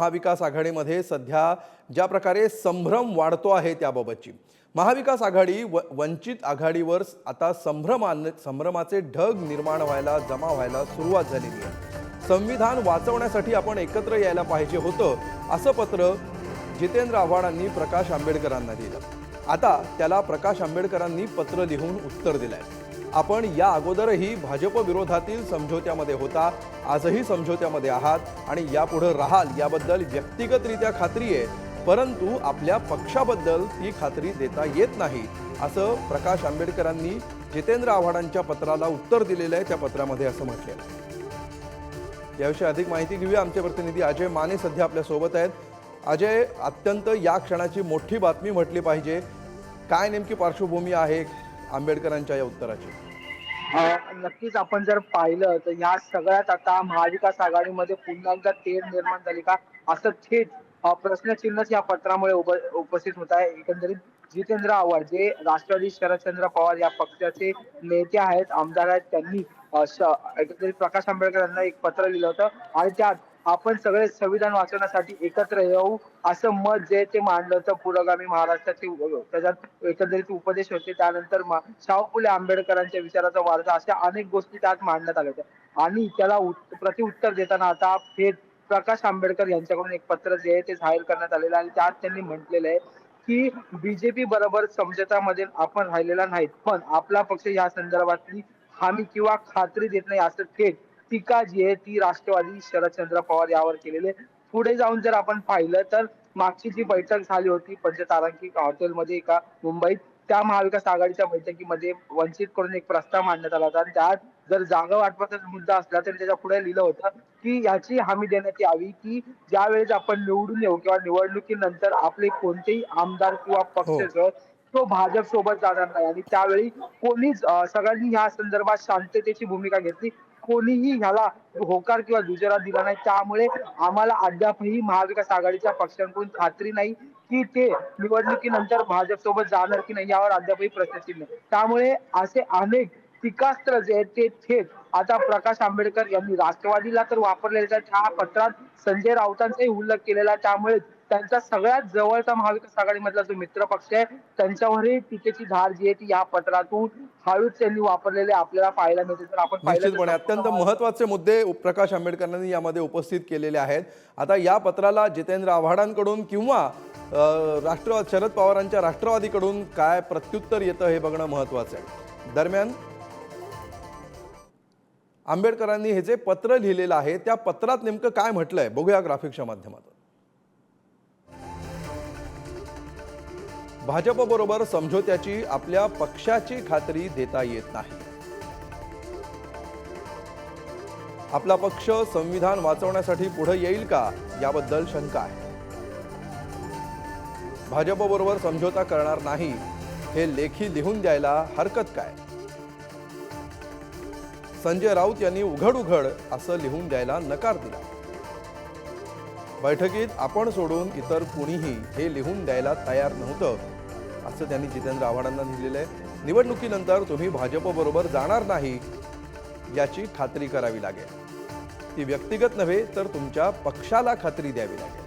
महाविकास आघाडीमध्ये सध्या ज्या प्रकारे संभ्रम वाढतो आहे त्याबाबतची. महाविकास आघाडी व वंचित आघाडीवर आता संभ्रमान संभ्रमाचे ढग निर्माण व्हायला जमा व्हायला सुरुवात झालेली आहे. संविधान वाचवण्यासाठी आपण एकत्र यायला पाहिजे होतं असं पत्र जितेंद्र आव्हाडांनी प्रकाश आंबेडकरांना दिलं. आता त्याला प्रकाश आंबेडकरांनी पत्र लिहून उत्तर दिलं आहे आपण या अगोदरही भाजप विरोधातील समझोत्यामध्ये होता आजही समझोत्यामध्ये आहात आणि यापुढे राहाल याबद्दल व्यक्तिगतरित्या खात्री आहे परंतु आपल्या पक्षाबद्दल ती खात्री देता येत नाही असं प्रकाश आंबेडकरांनी जितेंद्र आव्हाडांच्या पत्राला उत्तर दिलेलं आहे त्या पत्रामध्ये असं म्हटलं आहे याविषयी अधिक माहिती घेऊया. आमचे प्रतिनिधी अजय माने सध्या आपल्यासोबत आहेत. अजय अत्यंत या क्षणाची मोठी बातमी म्हटली पाहिजे. काय नेमकी पार्श्वभूमी आहे? आंबेडकरांच्या या उत्तराची. नक्कीच आपण जर पाहिलं तर या सगळ्यात आता महाविकास आघाडीमध्ये पुन्हा एकदा तेढ निर्माण झाली का? असं थेट प्रश्नचिन्हच या पत्रामुळे उपस्थित होत आहे. एकंदरीत जितेंद्र आव्हाड जे राष्ट्रवादी शरदचंद्र पवार या पक्षाचे नेते आहेत आमदार आहेत त्यांनी एकंदरीत प्रकाश आंबेडकर यांना एक पत्र लिहिलं होतं. आणि त्यात आपण सगळे संविधान वाचवण्यासाठी एकत्र येऊ असं मत जे ते मांडलं होतं पुरोगामी महाराष्ट्राचे त्याच्यात एकंदरीत उपदेश होते. त्यानंतर शाहू फुले आंबेडकरांच्या विचाराचा वारसा अशा अनेक गोष्टी त्यात मांडण्यात आल्या होत्या. आणि त्याला प्रतिउत्तर देताना आता थेट प्रकाश आंबेडकर यांच्याकडून एक पत्र जे आहे ते जाहीर करण्यात आलेलं आहे. आणि त्यात त्यांनी म्हटलेलं आहे की बीजेपी बरोबर समजतामध्ये आपण राहिलेला नाहीत पण आपला पक्ष या संदर्भातली हमी किंवा खात्री देत नाही असं थेट टीका जी आहे ती राष्ट्रवादी शरदचंद्र पवार यावर केलेली पुढे जाऊन जर आपण पाहिलं तर मागची जी बैठक झाली होती पंचतारांकिक हॉटेलमध्ये एका मुंबईत त्या महाविकास आघाडीच्या बैठकीमध्ये वंचित करून एक प्रस्ताव मांडण्यात आला होता. आणि त्यात जर जागा वाटपाचा मुद्दा असला तरी त्याच्या पुढे लिहिलं होतं की याची हमी देण्यात यावी की ज्या वेळेस आपण निवडून येऊ किंवा निवडणुकीनंतर आपले कोणतेही आमदार किंवा पक्ष जो तो भाजप सोबत जाणार नाही. आणि त्यावेळी कोणीच सगळ्यांनी या संदर्भात शांततेची भूमिका घेतली. कोणीही ह्याला होकार किंवा दुजोरा दिला नाही. त्यामुळे आम्हाला अद्यापही महाविकास आघाडीच्या पक्षांकडून खात्री नाही की ते निवडणुकीनंतर भाजप सोबत जाणार की नाही यावर अद्यापही प्रश्नचिन्ह त्यामुळे असे अनेक टीकास्त्र जे आहेत ते थेट आता प्रकाश आंबेडकर यांनी राष्ट्रवादीला तर वापरलेल्या आहेत. ह्या पत्रात संजय राऊतांचाही उल्लेख केलेला त्यामुळे त्यांचा सगळ्यात जवळचा महाविकास आघाडीमधला जो मित्र पक्ष आहे त्यांच्यावरही टीकेची धार जी आहे ती या पत्रातून हळूच त्यांनी वापरलेले आपल्याला पाहायला मिळते. तर आपण निश्चितपणे अत्यंत महत्त्वाचे मुद्दे प्रकाश आंबेडकरांनी यामध्ये उपस्थित केलेले आहेत. आता या पत्राला जितेंद्र आव्हाडांकडून किंवा राष्ट्रवाद शरद पवारांच्या राष्ट्रवादीकडून काय प्रत्युत्तर येतं हे बघणं महत्वाचं आहे. दरम्यान आंबेडकरांनी हे जे पत्र लिहिलेलं आहे त्या पत्रात नेमकं काय म्हटलंय? बघूया ग्राफिक्सच्या माध्यमातून. भाजपबरोबर समझोत्याची आपल्या पक्षाची खात्री देता येत नाही. आपला पक्ष संविधान वाचवण्यासाठी पुढे येईल का? याबद्दल शंका आहे. भाजपबरोबर समझोता करणार नाही हे लेखी लिहून द्यायला हरकत काय? संजय राऊत यांनी उघड उघड असं लिहून द्यायला नकार दिला. बैठकीत आपण सोडून इतर कुणीही हे लिहून द्यायला तयार नव्हतं. असं त्यांनी जितेंद्र आव्हाडांना लिहिलेलं आहे. निवडणुकीनंतर तुम्ही भाजपबरोबर जाणार नाही याची खात्री करावी लागेल. ती व्यक्तिगत नव्हे तर तुमच्या पक्षाला खात्री द्यावी लागेल.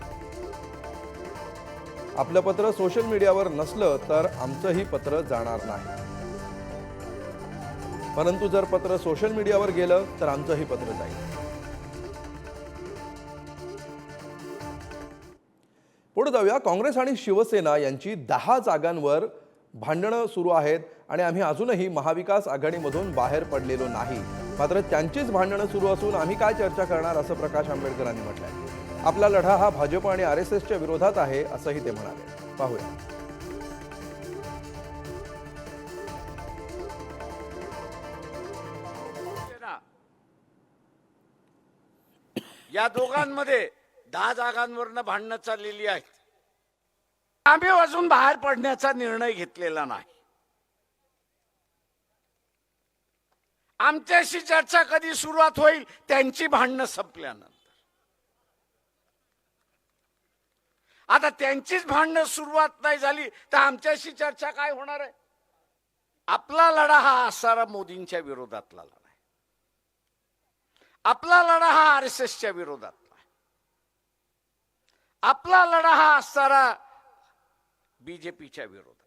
आपलं पत्र सोशल मीडियावर नसलं तर आमचंही पत्र जाणार नाही. परंतु जर पत्र सोशल मीडियावर गेलं तर आमचंही पत्र जाईल. पुढे जाऊया. काँग्रेस आणि शिवसेना यांची दहा जागांवर भांडणं सुरू आहेत आणि आम्ही अजूनही महाविकास आघाडीमधून बाहेर पडलेलो नाही. मात्र त्यांचीच भांडणं सुरू असून आम्ही काय चर्चा करणार असं प्रकाश आंबेडकरांनी म्हटलंय. आपला लढा हा भाजप आणि आर एस एसच्या विरोधात आहे असंही ते म्हणाले. पाहूया. या दोघांमध्ये दहा जागांवरनं भांडणं चाललेली आहेत. आम्ही अजून बाहेर पडण्याचा निर्णय घेतलेला नाही. आमच्याशी चर्चा कधी सुरुवात होईल त्यांची भांडणं संपल्यानंतर. आता त्यांचीच भांडणं सुरुवात नाही झाली तर आमच्याशी चर्चा काय होणार आहे? आपला लढा हा असणारा मोदींच्या विरोधातला लढा आहे. आपला लढा हा आर एस एसच्या विरोधात. आपला लढा हा असणारा बीजेपीच्या विरोधात.